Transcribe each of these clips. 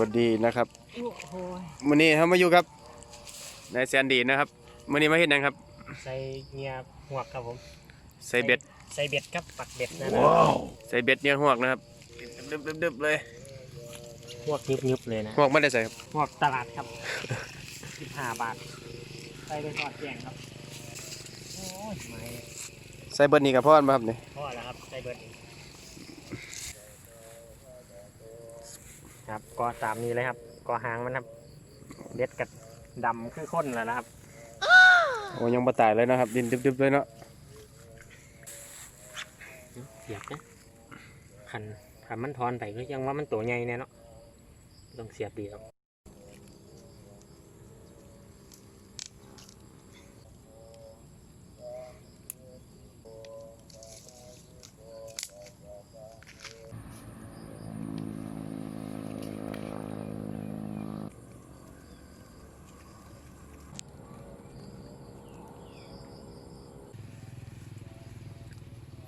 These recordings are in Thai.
วัสดีนะครับโอ้โหมื้อนี้เรามาอยู่กับนายแซนดีนะครับมื้อนี้มาเฮ็ดหยังครับ ใส่เงียหวกครับผมใส่เบ็ดใส่เบ็ดครับปักเบ็ดนะนะใส่เบ็ดเนี่ยหวกนะครับดึบๆๆๆเลยหวกยุบยุบๆเลยนะหวกไม่ได้ใส่ครับหวกตลาดครับสิบห้าบาทใส่ไปทอดแกงครับโอ้ยไม่ใส่เบิดนี่กับพ่อมาครับนี่พอแล้วครับใส่เบ็ดอีก ครับก็ตามนี้เลยครับ ก็หางมันครับเบ็ดกับดำคือข้นแล้วนะครับโอ้ยังบ่ตายเลยนะครับ ดินดึบๆเลยเนาะเสียบนะขันขันมันทอนไปก็ยังว่ามันตัวใหญ่แน่เนาะต้องเสียบดีครับ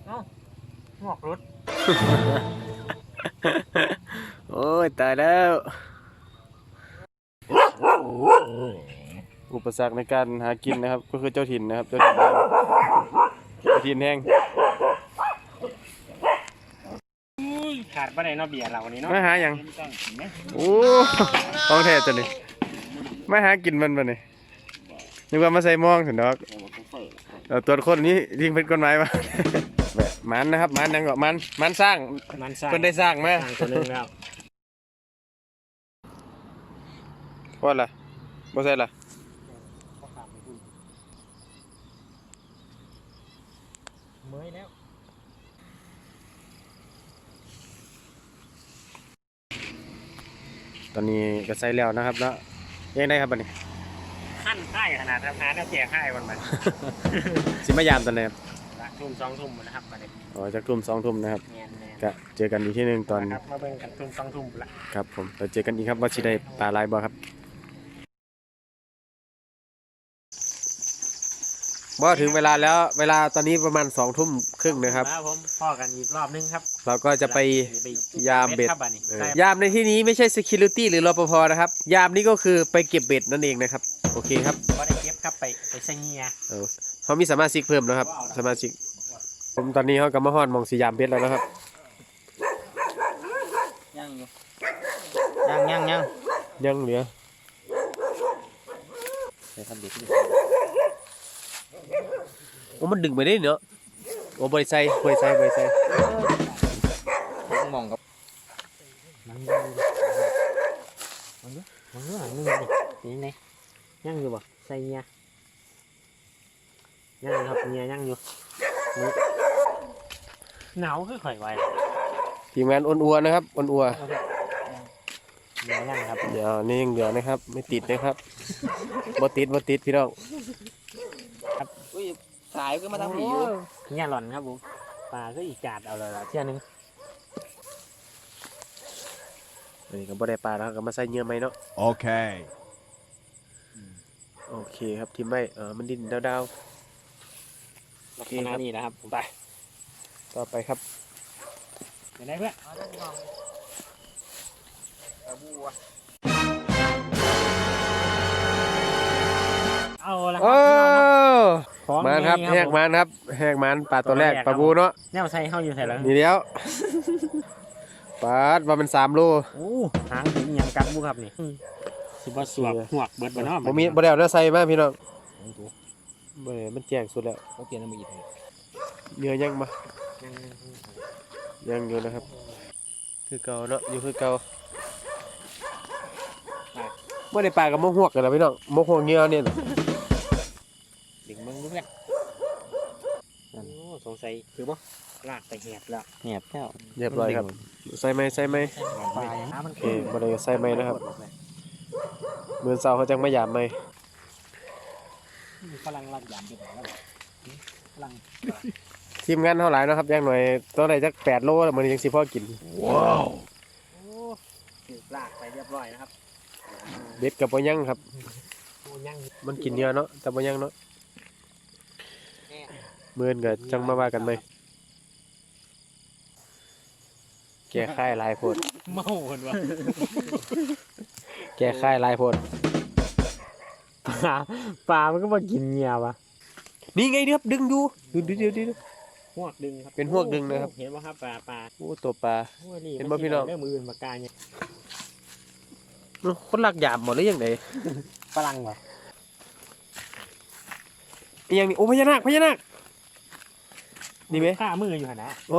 เอ้าหมวกรถโอ้ยตายแล้ว อุปสรรคในการหากินนะครับ ก็คือเจ้าถิ่นนะครับ เจ้าถิ่นแห้งเจ้าถิ่นแห้งขาดบ่ได้เนาะเบียร์เราวันนี้เนาะมาหาหยังโอ้ของแท้ตัวนี้มาหากินมันบ่นี่นึกว่ามาใส่หมองถึงดอกเราตรวจคนนี้ยิงเป็นกฎหมายปะแบบ มันนะครับมันยังก็มันมันสร้างมันสร้างเพิ่นได้สร้างมาสร้างตัวหนึงแล้วพอละบ่ใส่ละเมื่อยแล้วตอนนี้ก็ใส่แล้วนะครับแล้วยังได้ครับบัดนี้ขั้นค่ายขนาดทำงานแล้วแจกค่ายวันมันสิมายามตอนไหนครับละ ทุ่มสองทุ่มหมดนะครับประเด็นอ๋อจากทุ่มสองทุ่มนะครับแมนแมนก็เจอกันอีกที่หนึ่งตอนนะครับมาเบิ่งกันทุ่มสองทุ่มละครับผมเราเจอกันอีกครับว่าสิได้ปลาลายบ่ครับบ่ถึงเวลาแล้วเวลาตอนนี้ประมาณสองทุ่มครึ่งนะครับ แล้วผมพ่อกันอีกรอบนึงครับเราก็จะไป ยามเบ็ด ครับบัดนี้เออใช่ยามในที่นี้ไม่ใช่ security หรือรปภนะครับ ยามนี้ก็คือไปเก็บเบ็ดนั่นเองนะครับ โอเคครับก็ได้เก็บครับไปไปใส่เงียเออ เขามีสมาชิกเพิ่มแล้วครับ สมาชิก ผมตอนนี้เขากำมาฮอดหมองสียามเบ็ดแล้วนะครับยังอยู่ยังยังยังยังเหลือใส่ครับเด็กโอ้มันดึงไปได้เนาะโอ้บริไซบริไซบริไซต้องมองกับมันยังอยู่มันอยู่มันอยู่หลังนึงดิเป็นยังไงยังอยู่บ่ใส่เงีย ยังอยู่ครับเงียยังอยู่มื้อหนาวคือข่อยไว้ทีมงานอ้วนอัวนะครับอ้วนอัวเงียยังครับเดี๋ยวนี่ยังเหลือนะครับ ไม่ติดนะครับบ่ติดบ่ติดพี่น้องอุ้ยสายก็มาทำผีอยู่เงียหล่อนครับผมปลาก็อีกจาดเอาเลยล่ะเที่ยหนึงอันนี้ก็บ่ได้ปลาแล้วก็มาใส่เหยื่อไหมเนาะ Okay. โอเคครับทีมไม่เออมันดินดาว ลักษณะนี้นะครับผมไปๆต่อไปครับไปไหนเพื่อนเอาละคโอ้รับ ของมาครับนี่แหกมันครับแหกมันปลาตัวแรกปลาบูเนาะแนวใส่เข้าอยู่ใส่แล้วนี่เดียวปลาดว่ามันสามโลโอ้หางถึงยังกัดบุครับนี่ สิบ่สวบหวกเบิดบ่เนาะบ่มีบ่ได้เอาเนื้อใส่มาพี่น้อง บ่ได้มันแจ้งสุดแล้วเขาเปลี่ยนมาอีกเนื้อยังมายังอยู่นะครับ คือเก่าเนาะอยู่คือเก่าบ่ได้ปลากับมกหวกกันแล้วพี่น้องมกหวกเหงื่อเนี่ยน่ะดึงมึงดูเพื่อนโอ้สงสัยคือบ่ลากไปแหบแล้วเงียบแล้วเรียบร้อยครับใส่ไหมใส่ไหมปลาอย่างน้ำมันโอเคบ่ได้ใส่ไหมนะครับมื้อเช้าเขาจังมาหยามไหม ฝรั่งรักยามเป็นแล้วฝรั่งทีมงานเท่าไหร่นาะครับอย่างหน่อยตัวไหนจัก8โลแล้วมื้อนี้จังสิพอกิน Wow. โอ้ถูกลากไปเรียบร้อยนะครับเบ็ดกับบ่ยังครับโอ้ยังมันกินเยอะเนาะแต่บ่ยังเนาะมื้อนก็จังมาว่ากันไหมโอเคแก้ค่ายลายโพดเมาคนวะแก้ค่ายลายโพด ปลาปลา มันก็มากินเงียวะนี่ไงเด้อครับดึงดูดูดูดูดู หวกดึงครับเป็นหวกดึงนะครับ เห็นป่ะครับปลาปลาโอ้ตัวปลา โอ้ยนี่เห็นบ่พี่น้อง เรื่องมืออื่นปากกาเนี่ยคนหลักหยาบหมดหรือยังไงฝรั่งวะอีหยังนี่โอ้พญานาคพญานาคนี่ไหมข้ามืออยู่หันนะโอ้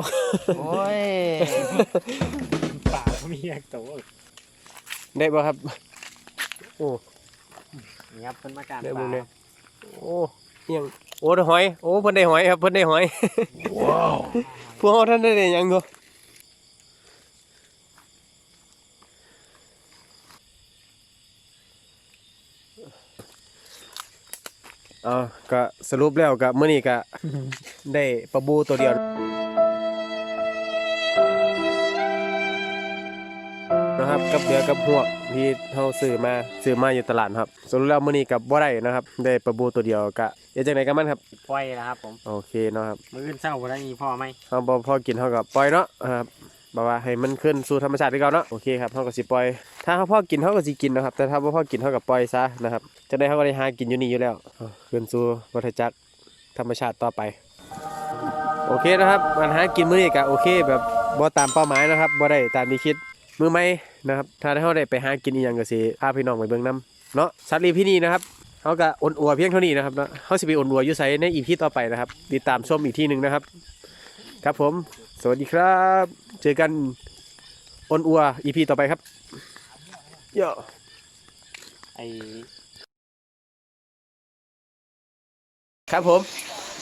โอ้ยปลาเขามีอยากโตได้ป่ะครับ โอ้ นี่ครับเป็นมาการได้ปบุลาญเลยโอ้อิหยังโอ้ได้หอย โอ้เพิ่นได้หอยครับเพิ่นได้หอย ว้าวพวกเราท่านได้หยังดูอ่าก็สรุปแล้วก็มื้อนี้ก็ ได้ปลาบูตัวเดียว นะครับ กับเดือกับหวกที่เฮาซื้อมาซื้อมาอยู่ตลาดครับสรุปแล้วมื้อนี้กับบ่ได้นะครับ ได้ปลาบูตัวเดียวก็เฮ็ดจังไดกันมันครับปล่อยแล้วครับผมโอเคเนาะครับมืออื่นเศร้าบ่ได้มีพ่อไหมเฮาบ่พอกินเฮาก็ปล่อยเนาะครับบอกว่าให้มันขึ้นสู่ธรรมชาติคือเก่าเนาะโอเคครับเฮาก็สิปล่อย ถ้าเฮาพอกินเฮาก็สิกินนะครับ แต่ถ้าบ่พอกินเฮาก็ปล่อยซะนะครับจังได๋เฮาก็ได้หากินอยู่นี่อยู่แล้วเอาขึ้นสู่วัฏจักรธรรมชาติต่อไป โอเคนะครับปัญหากินมื้อนี้ก็โอเค แบบบ่ตามเป้าหมายนะครับบ่ได้ตามที่คิด มือใหม่นะครับถ้าเฮาได้ไปหากินอีหยังก็สิพาพี่น้องไปเบิ่งนํเนาะสัตว์เลี้ยงที่นี่นะครับเฮาก็อ่อนอัวเพียงเท่านี้นะครับเนาะเฮาสิไปอ่อนอัวอยู่ไสใน EP ต่อไปนะครับ ติดตามชมอีกทีหนึงนะครับ ครับผม สวัสดีครับ เจอกันอ่อนอัว EP ต่อไปครับโยไอครับผม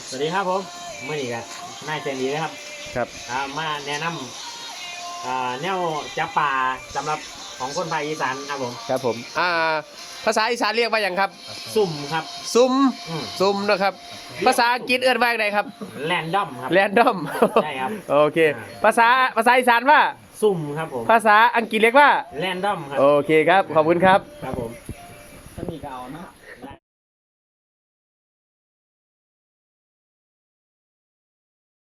สวัสดีครับผมเมื่อนี้กันนายเจนดีนะครับ ครับอ่ามาแนะนำ อ่าแนวจับปลาสำหรับของคนภาคอีสานครับผมครับผม อ่า ภาษาอีสานเรียกว่าอย่างครับสุ่มครับ ซุ่มอืมซุ่มนะครับ ภาษาอังกฤษเอื้อนว่าอย่างไรครับ แรนดอมครับ แรนดอมใช่ครับ โอเค ภาษาภาษาอีสานว่าสุ่มครับผมภาษาอังกฤษเรียกว่า แรนดอมครับ โอเคครับ ขอบคุณครับ ครับผม ถ้ามีก็เอาเนาะ